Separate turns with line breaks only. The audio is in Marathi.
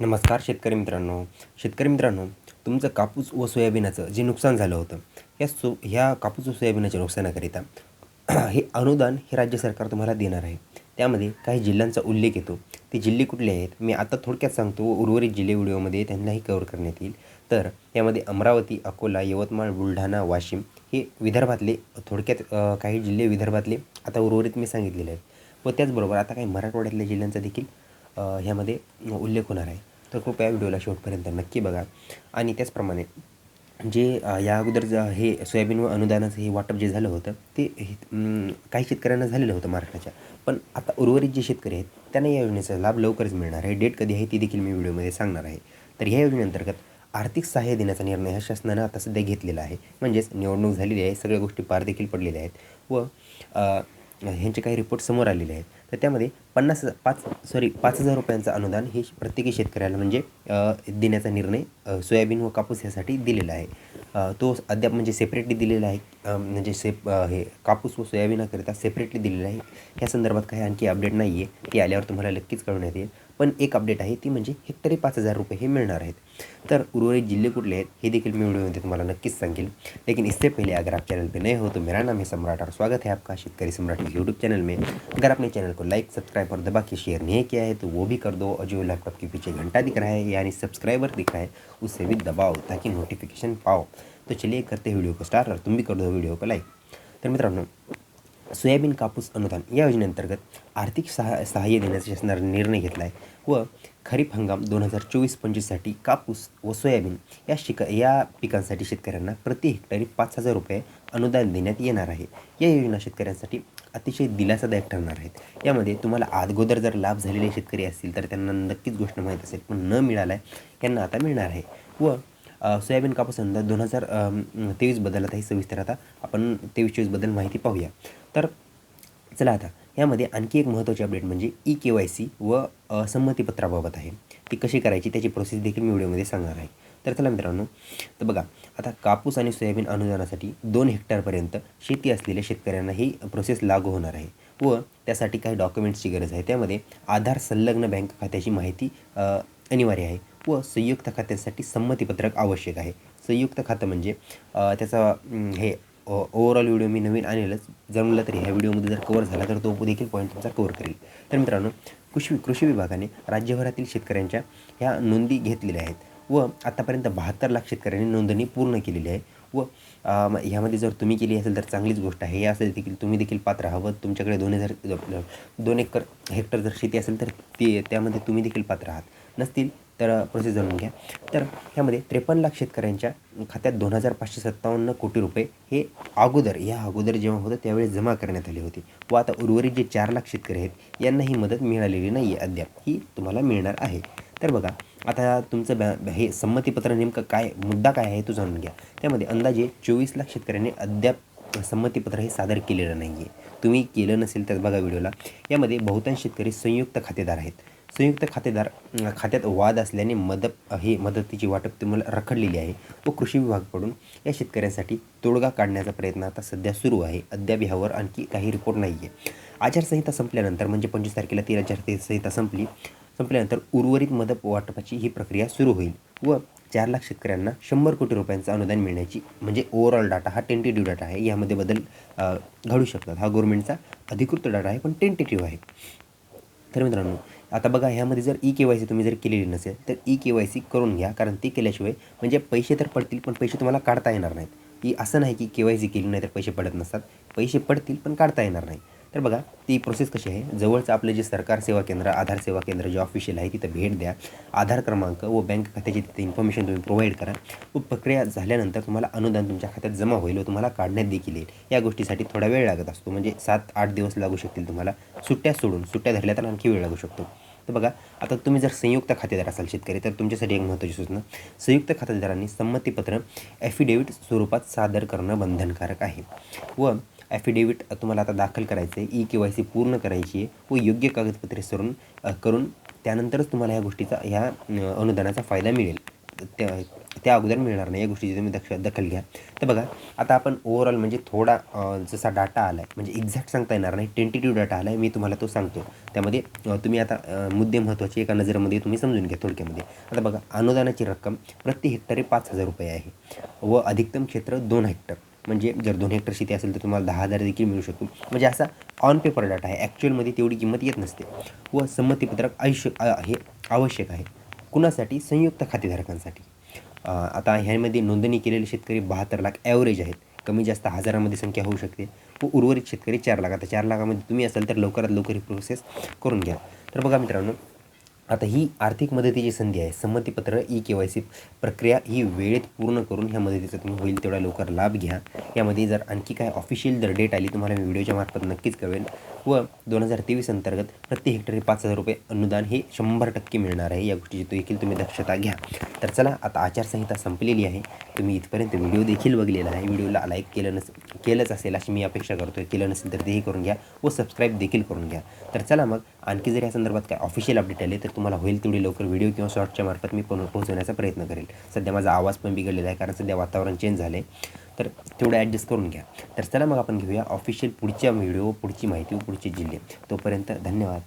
नमस्कार शेतकरी मित्रांनो. शेतकरी मित्रांनो तुमचं कापूस व सोयाबीनाचं जे नुकसान झालं होतं या सो ह्या कापूस व सोयाबीनाच्या नुकसानाकरिता हे अनुदान हे राज्य सरकार तुम्हाला देणार आहे. त्यामध्ये काही जिल्ह्यांचा उल्लेख येतो. ते जिल्हे कुठले आहेत मी आता थोडक्यात सांगतो. व उर्वरित जिल्हे व्हिडिओमध्ये त्यांनाही कवर करण्यात येईल. तर यामध्ये अमरावती अकोला यवतमाळ बुलढाणा वाशिम हे विदर्भातले थोडक्यात काही जिल्हे विदर्भातले आता उर्वरित मी सांगितलेले आहेत. व त्याचबरोबर आता काही मराठवाड्यातल्या जिल्ह्यांचा देखील ह्यामध्ये उल्लेख होणार आहे. तर कृपया व्हिडिओला शेवटपर्यंत नक्की बघा. आणि त्याचप्रमाणे जे या अगोदर ज हे सोयाबीन व अनुदानाचं हे वाटप जे झालं होतं ते हे, काही शेतकऱ्यांना झालेलं होतं महाराष्ट्राच्या. पण आता उर्वरित जे शेतकरी आहेत त्यांना या योजनेचा लाभ लवकरच मिळणार आहे. डेट कधी आहे ती देखील मी व्हिडिओमध्ये सांगणार आहे. तर ह्या योजनेअंतर्गत आर्थिक सहाय्य देण्याचा निर्णय हा शासनानं आता सध्या घेतलेला आहे. म्हणजेच निवडणूक झालेली आहे सगळ्या गोष्टी पार देखील पडलेल्या आहेत व ह्यांचे काही रिपोर्ट समोर आलेले आहेत. तर त्यामध्ये पन्नास पाच सॉरी पाच हजार रुपयांचं अनुदान हे प्रत्येकी शेतकऱ्याला म्हणजे देण्याचा निर्णय सोयाबीन व कापूस यासाठी दिलेला आहे. तो अद्याप म्हणजे सेपरेटली दिलेला आहे. म्हणजे सेप हे कापूस व सोयाबीनाकरिता सेपरेटली दिलेलं आहे. या संदर्भात काही आणखी अपडेट नाही आहे ती आल्यावर तुम्हाला नक्कीच कळवण्यात येईल पण एक अपडेट आहे ती म्हणजे हेक्टरी पाच हजार रुपये हे मिळणार आहेत. तर उर्वरित जिल्हे कुठले आहेत हे देखील मी व्हिडिओमध्ये तुम्हाला नक्कीच सांगेल. लेकिन इससे पहले अगर आप चैनल पे नए हो तो मेरा नाम है सम्राट और स्वागत है आपका शेतकरी सम्राट यूट्यूब चैनल में. अगर आपने चैनल को लाइक सब्सक्राइब और दबा के शेयर नहीं किया है तो वो भी कर दो और जो लैपटॉप के पीछे घंटा दिख रहा है यानी सब्सक्राइबर दिख रहा है उससे भी दबाओ ताकि नोटिफिकेशन पाओ. तो चलिए करते हैं वीडियो को स्टार और तुम भी कर दो वीडियो को लाईक तर मित्रांनो सोयाबीन कापूस अनुदान या योजनेअंतर्गत आर्थिक सहा सहाय्य देण्याचा शासनाने निर्णय घेतला आहे व खरीप हंगाम दोन हजार चोवीस पंचवीससाठी कापूस व सोयाबीन या शिका या पिकांसाठी शेतकऱ्यांना प्रति हेक्टरी पाच हजार रुपये अनुदान देण्यात येणार आहे. या योजना शेतकऱ्यांसाठी अतिशय दिलासादायक ठरणार आहेत. यामध्ये तुम्हाला अगोदर जर लाभ झालेले शेतकरी असतील तर त्यांना नक्कीच गोष्ट माहीत असेल पण न मिळाला आहे यांना आता मिळणार आहे. व सोयाबीन कापूस दोन हजार तेवीसबद्दल आता ही सविस्तर आता. आपण तेवीस चोवीसबद्दल माहिती पाहूया. तर चला आता. यामध्ये आणखी एक महत्त्वाची अपडेट म्हणजे ई के वाय सी व संमतीपत्राबाबत आहे. ती कशी करायची त्याची प्रोसेस देखील मी व्हिडिओमध्ये सांगणार आहे. तर चला मित्रांनो तर बघा आता कापूस आणि सोयाबीन अनुदानासाठी दोन हेक्टरपर्यंत शेती असलेल्या शेतकऱ्यांना ही प्रोसेस लागू होणार आहे व त्यासाठी काही डॉक्युमेंट्सची गरज आहे. त्यामध्ये आधार संलग्न बँक खात्याची माहिती अनिवार्य आहे. व संयुक्त खात्यासाठी संमतीपत्रक आवश्यक आहे. संयुक्त खातं म्हणजे त्याचा हे ओवरऑल व्हिडिओ मी नवीन आणेलच जमलं तरी ह्या व्हिडिओमध्ये जर कवर झाला तर तो देखील पॉईंट तुमचा कवर करेल. तर मित्रांनो कृषी कृषी विभागाने राज्यभरातील शेतकऱ्यांच्या ह्या नोंदी घेतलेल्या आहेत व आत्तापर्यंत बहात्तर लाख शेतकऱ्यांनी नोंदणी पूर्ण केलेली आहे व ह्यामध्ये जर तुम्ही केली असेल तर चांगलीच गोष्ट आहे. या असेल देखील तुम्ही देखील पात्र आहात तुमच्याकडे दोन हजार दोन एकर हेक्टर जर शेती असेल तर ते त्यामध्ये तुम्ही देखील पात्र आहात. नसतील तर प्रोसेस जाणून घ्या. तर ह्यामध्ये त्रेपन्न लाख शेतकऱ्यांच्या खात्यात दोन हजार पाचशे सत्तावन्न कोटी रुपये हे अगोदर या अगोदर जेव्हा होतं त्यावेळी जमा करण्यात आले होते. व आता उर्वरित जे चार लाख शेतकरी आहेत यांना ही मदत मिळालेली नाही आहे अद्याप. ही तुम्हाला मिळणार आहे. तर बघा आता तुमचं बॅ हे संमतीपत्र नेमकं काय मुद्दा काय आहे तो जाणून घ्या. त्यामध्ये अंदाजे चोवीस लाख शेतकऱ्यांनी अद्याप संमतीपत्र हे सादर केलेलं नाही आहे तुम्ही केलं नसेल तर बघा व्हिडिओला. यामध्ये बहुतांश शेतकरी संयुक्त खातेदार आहेत. संयुक्त खातेदार खात्यात वाद असल्याने मदत हे मदतीची वाटप तुम्हाला रखडलेली आहे. व कृषी विभागाकडून या शेतकऱ्यांसाठी तोडगा काढण्याचा प्रयत्न आता सध्या सुरू आहे. अद्याप ह्यावर आणखी काही रिपोर्ट नाही आहे आचारसंहिता संपल्यानंतर म्हणजे पंचवीस तारखेला ती आचारसंहिता संपली. संपल्यानंतर उर्वरित मदत वाटपाची ही प्रक्रिया सुरू होईल व चार लाख शेतकऱ्यांना शंभर कोटी रुपयांचं अनुदान मिळण्याची म्हणजे ओव्हरऑल डाटा हा टेंटेटिव्ह डाटा आहे. यामध्ये बदल घडू शकतात. हा गव्हर्मेंटचा अधिकृत डाटा आहे पण टेंटेटिव्ह आहे. तर मित्रांनो आता बघा ह्यामध्ये जर ई के वाय सी तुम्ही जर केलेली नसेल तर ई के वाय सी करून घ्या. कारण ती केल्याशिवाय म्हणजे पैसे तर पडतील पण पैसे तुम्हाला काढता येणार नाहीत. की असं नाही की के वाय सी केली नाही तर पैसे पडत नसतात. पैसे पडतील पण काढता येणार नाही. तर बघा ती प्रोसेस कशी आहे? जवळचं आपलं जे सरकार सेवा केंद्र आधार सेवा केंद्र जे ऑफिशियल आहे तिथं भेट द्या. आधार क्रमांक व बँक खात्याची तिथे इन्फॉर्मेशन तुम्ही प्रोव्हाइड करा. व प्रक्रिया झाल्यानंतर तुम्हाला अनुदान तुमच्या खात्यात जमा होईल व तुम्हाला काढण्यात देखील येईल. या गोष्टीसाठी थोडा वेळ लागत असतो. म्हणजे सात आठ दिवस लागू शकतील तुम्हाला. सुट्ट्या सोडून सुट्ट्या धरल्या तर आणखी वेळ लागू शकतो. तर बघा आता तुम्ही जर संयुक्त खातेदार असाल शेतकरी तर तुमच्यासाठी एक महत्त्वाची सूचना. संयुक्त खातेदारांनी संमतीपत्र ॲफिडेव्हिट स्वरूपात सादर करणं बंधनकारक आहे. व ॲफिडेविट तुम्हाला आता दाखल करायचं आहे ई के वाय सी पूर्ण करायची आहे व योग्य कागदपत्रे सरून करून त्यानंतरच तुम्हाला ह्या गोष्टीचा ह्या अनुदानाचा फायदा मिळेल. त्या त्या अगोदर मिळणार नाही या गोष्टीची तुम्ही दक्ष दखल घ्या. तर बघा आता आपण ओव्हरऑल म्हणजे थोडा जसा डाटा आला आहे म्हणजे एक्झॅक्ट सांगता येणार नाही टेंटेटिव्ह डाटा आला आहे मी तुम्हाला तो सांगतो. त्यामध्ये तुम्ही आता मुद्दे महत्त्वाचे एका नजरेमध्ये तुम्ही समजून घ्या थोडक्यामध्ये. आता बघा अनुदानाची रक्कम प्रति हेक्टरी पाच हजार रुपये आहे व अधिकतम क्षेत्र दोन हेक्टर. म्हणजे जर दोन हेक्टर शेती असेल तर तुम्हाला दहा हजार देखील मिळू शकतो. म्हणजे असा ऑन पेपर डाटा आहे. ॲक्च्युअलमध्ये तेवढी किंमत येत नसते. व संमतीपत्रक आयुष्य हे आवश्यक आहे. कुणासाठी? संयुक्त खातेधारकांसाठी. आता ह्यामध्ये नोंदणी केलेले शेतकरी बहात्तर लाख ॲव्हरेज आहेत. कमी जास्त हजारामध्ये संख्या होऊ शकते. व उर्वरित शेतकरी चार लाख. आता चार लाखामध्ये तुम्ही असाल तर लवकरात लवकर ही प्रोसेस करून घ्या. तर बघा मित्रांनो आता ही आर्थिक मदतीची संधी आहे. संमतीपत्र ई के वाय सी प्रक्रिया ही वेळेत पूर्ण करून ह्या मदतीचा तुम्ही होईल तेवढा लवकर लाभ घ्या. यामध्ये जर आणखी काय ऑफिशियल जर डेट आली तुम्हाला मी व्हिडिओच्या मार्फत नक्कीच कळेल व दोन हजार तेवीस अंतर्गत प्रति हेक्टरी पाच हजार रुपये अनुदान हे शंभर टक्के मिळणार आहे. या गोष्टीची देखील तुम्ही दक्षता घ्या. तर चला आता आचारसंहिता संपलेली आहे. तुम्ही इथपर्यंत व्हिडिओ देखील बघलेला आहे व्हिडिओला लाईक केलं नस केलंच असेल अशी मी अपेक्षा करतो केलं नसेल तर तेही करून घ्या व सबस्क्राईब देखील करून घ्या. तर चला मग आणखी जर या संदर्भात काय ऑफिशियल अपडेट आले तर तुम्हाला होईल तेवढी लवकर व्हिडिओ किंवा शॉर्टच्या मार्फत मी पोहोच पोहोचवण्याचा प्रयत्न करेल. सध्या माझा आवाज पण बिघडलेला आहे कारण सध्या वातावरण चेंज झालं आहे तर तेवढं ॲडजस्ट करून घ्या. तर चला मग आपण घेऊया ऑफिशियल पुढच्या व्हिडिओ पुढची माहिती व पुढचे जिल्हे. तोपर्यंत धन्यवाद.